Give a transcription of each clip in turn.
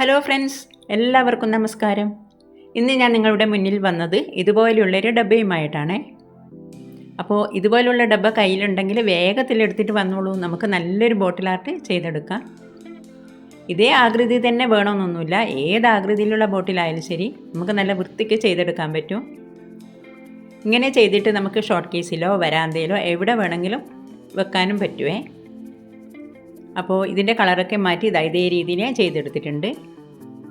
Hello friends എല്ലാവർക്കും നമസ്കാരം. ഇന്ന് ഞാൻ നിങ്ങളുടെ മുന്നിൽ വന്നത് ഇതുപോലെയുള്ളൊരു ഡബയുമായിട്ടാണ് അപ്പോൾ ഇതുപോലുള്ള ഡബ്ബ കയ്യിലുണ്ടെങ്കിൽ വേഗത്തിൽ എടുത്തിട്ട് വന്നോളൂ. നമുക്ക് നല്ലൊരു ബോട്ടിൽ ആർട്ട് ചെയ്തെടുക്കാം. ഇതേ ആകൃതി തന്നെ വേണമെന്നൊന്നുമില്ല. ഏത് ആകൃതിയിലുള്ള ബോട്ടിലായാലും ശരി നമുക്ക് നല്ല വൃത്തിക്ക് ചെയ്തെടുക്കാൻ പറ്റും. ഇങ്ങനെ ചെയ്തിട്ട് നമുക്ക് ഷോർട്ട് കേസിലോ വരാന്തയിലോ എവിടെ വേണമെങ്കിലും വെക്കാനും പറ്റുമേ അപ്പോൾ ഇതിന്റെ കളറൊക്കെ മാറ്റി ഇതാ ഇതേ രീതിയിൽ ചെയ്തെടുത്തിട്ടുണ്ട്.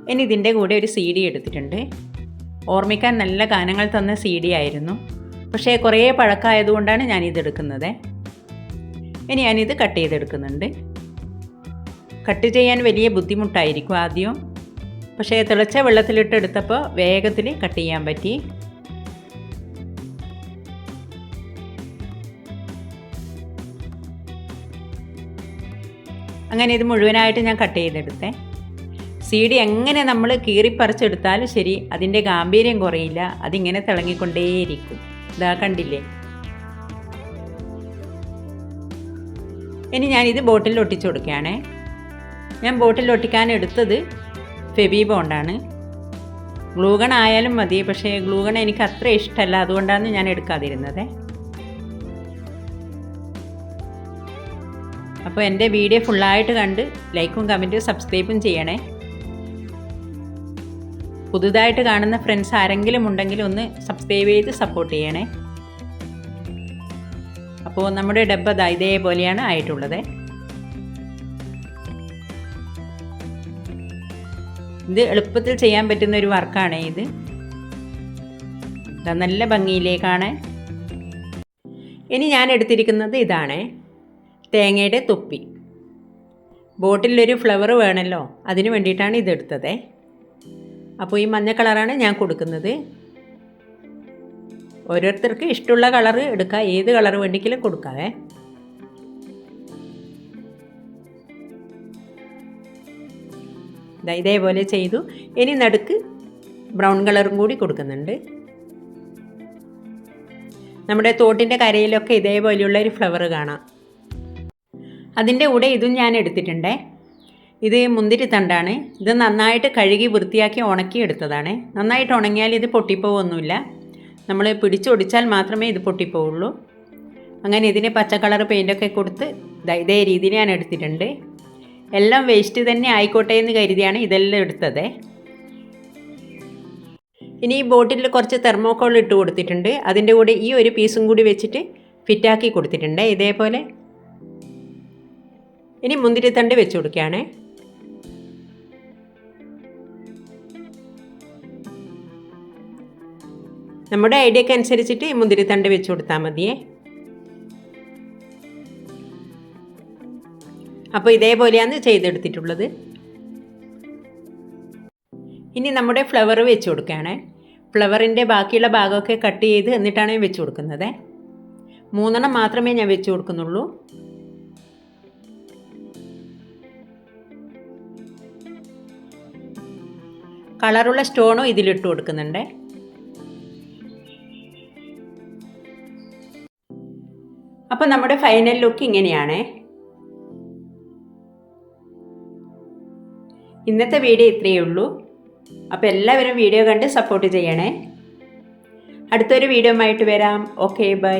ഇനി ഇതിന്റെ കൂടെ ഒരു സി ഡി എടുത്തിട്ടുണ്ട്. ഓർമ്മിക്കാൻ നല്ല ഗാനങ്ങൾ തന്ന സി ഡി ആയിരുന്നു. പക്ഷേ കുറേ പഴക്കമായതുകൊണ്ടാണ് ഞാനിതെടുക്കുന്നത്. ഇനി ഞാനിത് കട്ട് ചെയ്തെടുക്കുന്നുണ്ട്. കട്ട് ചെയ്യാൻ വലിയ ബുദ്ധിമുട്ടായിരിക്കും ആദ്യം. പക്ഷേ തിളച്ച വെള്ളത്തിലിട്ട് എടുത്തപ്പോൾ വേഗത്തിൽ കട്ട് ചെയ്യാൻ പറ്റി. അങ്ങനെ ഇത് മുഴുവനായിട്ട് ഞാൻ കട്ട് ചെയ്തെടുത്തേ. സി ഡി എങ്ങനെ നമ്മൾ കീറിപ്പറിച്ചെടുത്താലും ശരി അതിന്റെ ഗാംഭീര്യം കുറയില്ല അതിങ്ങനെ തിളങ്ങിക്കൊണ്ടേയിരിക്കും. ഇതാ കണ്ടില്ലേ? ഇനി ഞാനിത് ബോട്ടിൽ ഒട്ടിച്ചു കൊടുക്കുകയാണേ. ഞാൻ ബോട്ടിൽ ഒട്ടിക്കാൻ എടുത്തത് ഫെബി ബോണ്ടാണ്. ഗ്ലൂഗൺ ആയാലും മതി പക്ഷേ ഗ്ലൂഗൺ എനിക്ക് അത്ര ഇഷ്ടമല്ല അതുകൊണ്ടാണ് ഞാൻ എടുക്കാതിരുന്നത്. അപ്പോൾ എന്റെ വീഡിയോ ഫുള്ളായിട്ട് കണ്ട് ലൈക്കും കമന്റും സബ്സ്ക്രൈബും ചെയ്യണേ. പുതുതായിട്ട് കാണുന്ന ഫ്രണ്ട്സ് ആരെങ്കിലും ഉണ്ടെങ്കിൽ ഒന്ന് സബ്സ്ക്രൈബ് ചെയ്ത് സപ്പോർട്ട് ചെയ്യണേ. അപ്പോൾ നമ്മുടെ ഡബ്ബ ഇതേപോലെയാണ് ആയിട്ടുള്ളത്. ഇത് എളുപ്പത്തിൽ ചെയ്യാൻ പറ്റുന്ന ഒരു വർക്കാണ് ഇത്. നല്ല ഭംഗിയിലേക്കാണ്. ഇനി ഞാൻ എടുത്തിരിക്കുന്നത് ഇതാണ് തേങ്ങയുടെ തൊപ്പി. ബോട്ടിലൊരു ഫ്ലവർ വേണമല്ലോ അതിന് വേണ്ടിയിട്ടാണ് ഇതെടുത്തത് അപ്പോൾ ഈ മഞ്ഞ കളറാണ് ഞാൻ കൊടുക്കുന്നത്. ഓരോരുത്തർക്ക് ഇഷ്ടമുള്ള കളർ എടുക്കുക ഏത് കളർ വേണ്ടിക്കലും കൊടുക്കാവേ ഇതേപോലെ ചെയ്തു. ഇനി നടുക്ക് ബ്രൗൺ കളറും കൂടി കൊടുക്കുന്നുണ്ട്. നമ്മുടെ തോട്ടിന്റെ കരയിലൊക്കെ ഇതേപോലെയുള്ള ഒരു ഫ്ലവർ കാണാം. അതിന്റെ കൂടെ ഇതും ഞാൻ എടുത്തിട്ടുണ്ടേ. ഇത് മുന്തിരിത്തണ്ടാണ്. ഇത് നന്നായിട്ട് കഴുകി വൃത്തിയാക്കി ഉണക്കി എടുത്തതാണ്. നന്നായിട്ട് ഉണങ്ങിയാൽ ഇത് പൊട്ടിപ്പോവൊന്നുമില്ല. നമ്മൾ പിടിച്ചൊടിച്ചാൽ മാത്രമേ ഇത് പൊട്ടിപ്പോവുള്ളൂ. അങ്ങനെ ഇതിന് പച്ച കളർ പെയിന്റൊക്കെ കൊടുത്ത് ഇതേ രീതിയിൽ ഞാൻ എടുത്തിട്ടുണ്ട്. എല്ലാം വേസ്റ്റ് തന്നെ ആയിക്കോട്ടെ എന്ന് കരുതിയാണ് ഇതെല്ലാം എടുത്തത്. ഇനി ഈ ബോട്ടിൽ കുറച്ച് തെർമോക്കോൾ ഇട്ട് കൊടുത്തിട്ടുണ്ട്. അതിന്റെ കൂടെ ഈ ഒരു പീസും കൂടി വെച്ചിട്ട് ഫിറ്റാക്കി കൊടുത്തിട്ടുണ്ട്. ഇതേപോലെ ഇനി മുന്തിരിത്തണ്ട് വെച്ച് കൊടുക്കുകയാണേ. നമ്മുടെ ഐഡിയക്ക് അനുസരിച്ചിട്ട് മുന്തിരിത്തണ്ട് വെച്ച് കൊടുത്താൽ മതിയേ. അപ്പോൾ ഇതേപോലെയാണ് ചെയ്തെടുത്തിട്ടുള്ളത്. ഇനി നമ്മുടെ ഫ്ലവർ വെച്ച് കൊടുക്കുകയാണ്. ഫ്ലവറിന്റെ ബാക്കിയുള്ള ഭാഗമൊക്കെ കട്ട് ചെയ്ത് എന്നിട്ടാണ് വെച്ച് കൊടുക്കുന്നത്. മൂന്നെണ്ണം മാത്രമേ ഞാൻ വെച്ച് കൊടുക്കുന്നുള്ളൂ. കളറുള്ള സ്റ്റോണും ഇതിലിട്ട് കൊടുക്കുന്നുണ്ട്. അപ്പോൾ നമ്മുടെ ഫൈനൽ ലുക്ക് ഇങ്ങനെയാണ്. ഇന്നത്തെ വീഡിയോ ഇത്രയേ ഉള്ളൂ. അപ്പോൾ എല്ലാവരും വീഡിയോ കണ്ട് സപ്പോർട്ട് ചെയ്യണേ. അടുത്തൊരു വീഡിയോ ആയിട്ട് വരാം. Okay bye